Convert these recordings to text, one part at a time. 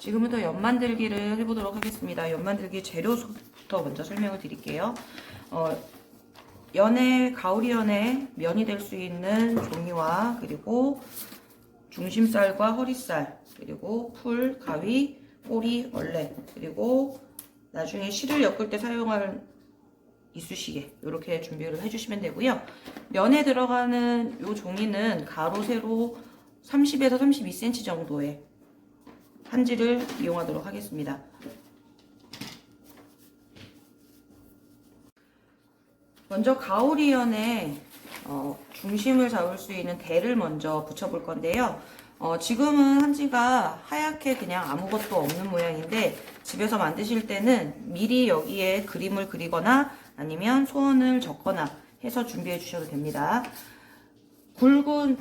지금부터 연 만들기를 해보도록 하겠습니다. 연 만들기 재료부터 먼저 설명을 드릴게요. 어, 연의 가오리 연의 면이 될 수 있는 종이와 그리고 중심살과 허리살 그리고 풀, 가위, 꼬리, 얼레 그리고 나중에 실을 엮을 때 사용할 이쑤시개 이렇게 준비를 해주시면 되고요. 면에 들어가는 이 종이는 가로 세로 30에서 32cm 정도의 한지를 이용하도록 하겠습니다. 먼저 가오리연에 어, 중심을 잡을 수 있는 대를 먼저 붙여볼 건데요. 어, 지금은 한지가 하얗게 그냥 아무것도 없는 모양인데 집에서 만드실 때는 미리 여기에 그림을 그리거나 아니면 소원을 적거나 해서 준비해 주셔도 됩니다. 굵은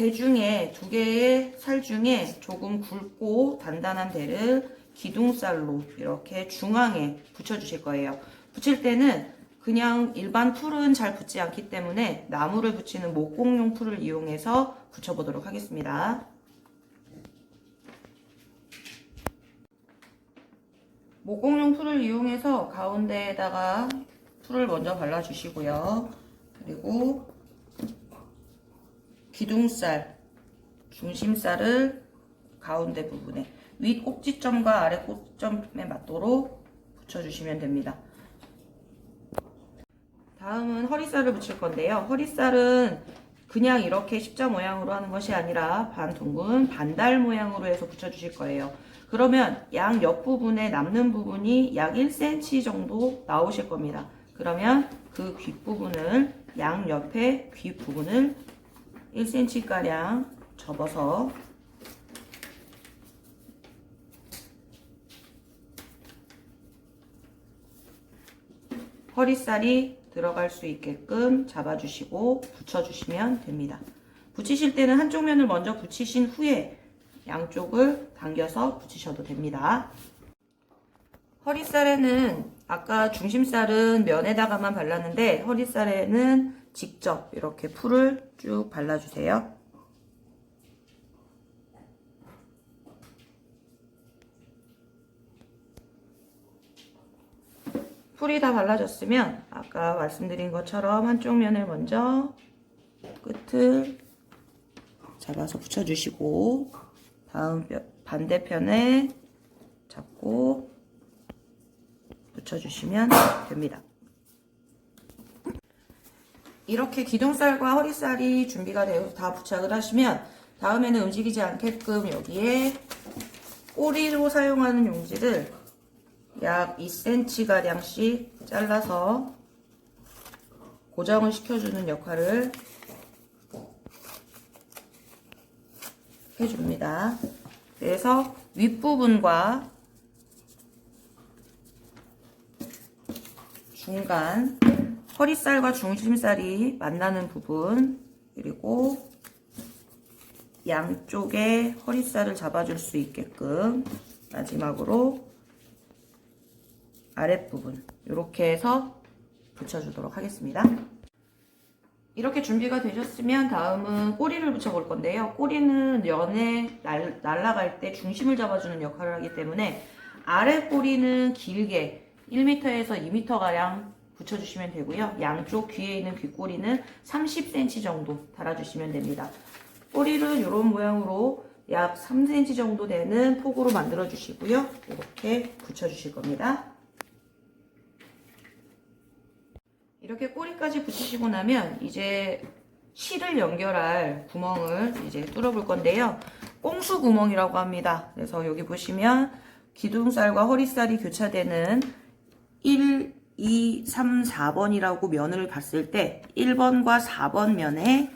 대 중에 두 개의 살 중에 조금 굵고 단단한 대를 기둥살로 이렇게 중앙에 붙여 주실 거예요. 붙일 때는 그냥 일반 풀은 잘 붙지 않기 때문에 나무를 붙이는 목공용 풀을 이용해서 붙여보도록 하겠습니다. 목공용 풀을 이용해서 가운데에다가 풀을 먼저 발라주시고요. 그리고 기둥살, 중심살을 가운데 부분에 윗 꼭지점과 아래 꼭지점에 맞도록 붙여주시면 됩니다. 다음은 허리살을 붙일 건데요. 허리살은 그냥 이렇게 십자 모양으로 하는 것이 아니라 반 둥근 반달 모양으로 해서 붙여주실 거예요. 그러면 양 옆부분에 남는 부분이 약 1cm 정도 나오실 겁니다. 그러면 그 귓부분을 양 옆에 귀 부분을 1cm가량 접어서 허리살이 들어갈 수 있게끔 잡아주시고 붙여주시면 됩니다. 붙이실 때는 한쪽 면을 먼저 붙이신 후에 양쪽을 당겨서 붙이셔도 됩니다. 허리살에는 아까 중심살은 면에다가만 발랐는데 허리살에는 직접 이렇게 풀을 쭉 발라주세요. 풀이 다 발라졌으면 아까 말씀드린 것처럼 한쪽 면을 먼저 끝을 잡아서 붙여주시고 다음 뼈- 반대편에 잡고 붙여주시면 됩니다. 이렇게 기둥살과 허리살이 준비가 되어서 다 부착을 하시면 다음에는 움직이지 않게끔 여기에 꼬리로 사용하는 용지를 약 2cm가량씩 잘라서 고정을 시켜주는 역할을 해줍니다. 그래서 윗부분과 중간 허리살과 중심살이 만나는 부분 그리고 양쪽에 허리살을 잡아줄 수 있게끔 마지막으로 아랫부분 이렇게 해서 붙여주도록 하겠습니다. 이렇게 준비가 되셨으면 다음은 꼬리를 붙여볼 건데요. 꼬리는 연에 날, 날아갈 때 중심을 잡아주는 역할을 하기 때문에 아래 꼬리는 길게 1m에서 2m가량 붙여주시면 되고요. 양쪽 귀에 있는 귓꼬리는 30cm 정도 달아주시면 됩니다. 꼬리를 이런 모양으로 약 3cm 정도 되는 폭으로 만들어 주시고요. 이렇게 붙여 주실 겁니다. 이렇게 꼬리까지 붙이시고 나면 이제 실을 연결할 구멍을 이제 뚫어 볼 건데요. 꽁수 구멍이라고 합니다. 그래서 여기 보시면 기둥살과 허리살이 교차되는 1, 2, 3, 4번이라고 면을 봤을 때 1번과 4번 면에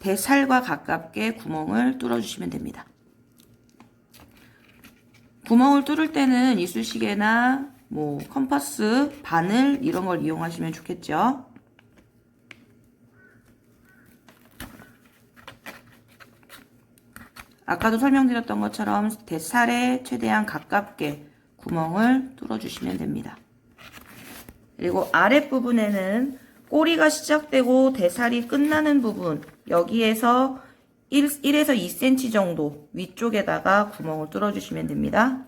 대살과 가깝게 구멍을 뚫어주시면 됩니다. 구멍을 뚫을 때는 이쑤시개나 뭐 컴퍼스, 바늘 이런 걸 이용하시면 좋겠죠. 아까도 설명드렸던 것처럼 대살에 최대한 가깝게 구멍을 뚫어주시면 됩니다. 그리고 아랫부분에는 꼬리가 시작되고 대살이 끝나는 부분 여기에서 1, 1에서 2cm 정도 위쪽에다가 구멍을 뚫어주시면 됩니다.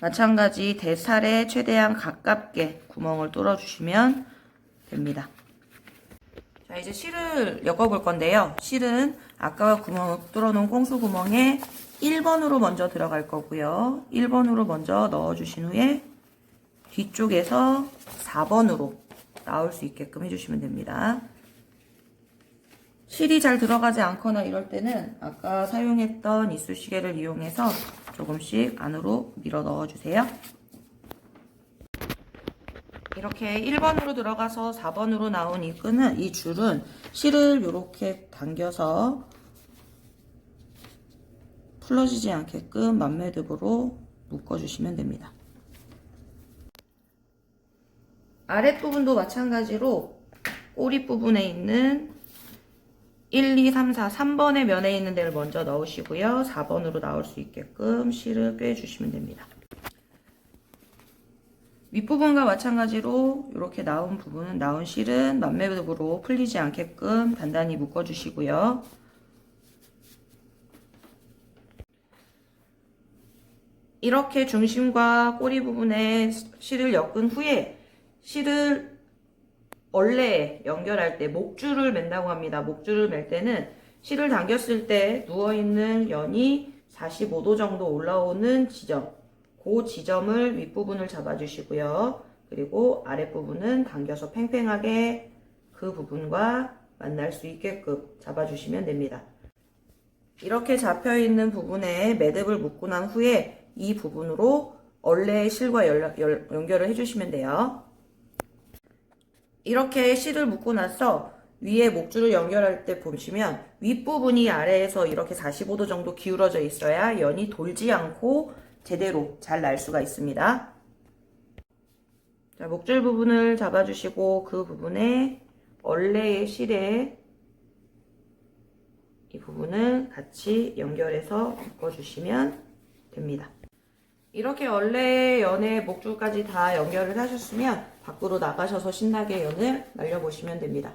마찬가지 대살에 최대한 가깝게 구멍을 뚫어주시면 됩니다. 자, 이제 실을 엮어볼 건데요. 실은 아까 구멍을 뚫어놓은 꽁수 구멍에 1번으로 먼저 들어갈 거고요. 1번으로 먼저 넣어주신 후에 뒤쪽에서 4번으로 나올 수 있게끔 해주시면 됩니다. 실이 잘 들어가지 않거나 이럴 때는 아까 사용했던 이쑤시개를 이용해서 조금씩 안으로 밀어 넣어주세요. 이렇게 1번으로 들어가서 4번으로 나온 이 끈은 이 줄은 실을 이렇게 당겨서 풀어지지 않게끔 만매듭으로 묶어주시면 됩니다. 아랫부분도 마찬가지로 꼬리 부분에 있는 1, 2, 3, 4, 3번의 면에 있는 데를 먼저 넣으시고요. 4번으로 나올 수 있게끔 실을 꿰주시면 됩니다. 윗부분과 마찬가지로 이렇게 나온 부분은 나온 실은 만매듭으로 풀리지 않게끔 단단히 묶어주시고요. 이렇게 중심과 꼬리 부분에 실을 엮은 후에 실을 원래 연결할 때 목줄을 맨다고 합니다. 목줄을 맬 때는 실을 당겼을 때 누워있는 연이 45도 정도 올라오는 지점 그 지점을 윗부분을 잡아주시고요. 그리고 아랫부분은 당겨서 팽팽하게 그 부분과 만날 수 있게끔 잡아주시면 됩니다. 이렇게 잡혀있는 부분에 매듭을 묶고 난 후에 이 부분으로 원래의 실과 연락- 열- 연결을 해주시면 돼요. 이렇게 실을 묶고 나서 위에 목줄을 연결할 때 보시면 윗부분이 아래에서 이렇게 45도 정도 기울어져 있어야 연이 돌지 않고 제대로 잘 날 수가 있습니다. 자, 목줄 부분을 잡아주시고 그 부분에 원래의 실에 이 부분을 같이 연결해서 묶어주시면 됩니다. 이렇게 원래 연의 목줄까지 다 연결을 하셨으면 밖으로 나가셔서 신나게 연을 날려보시면 됩니다.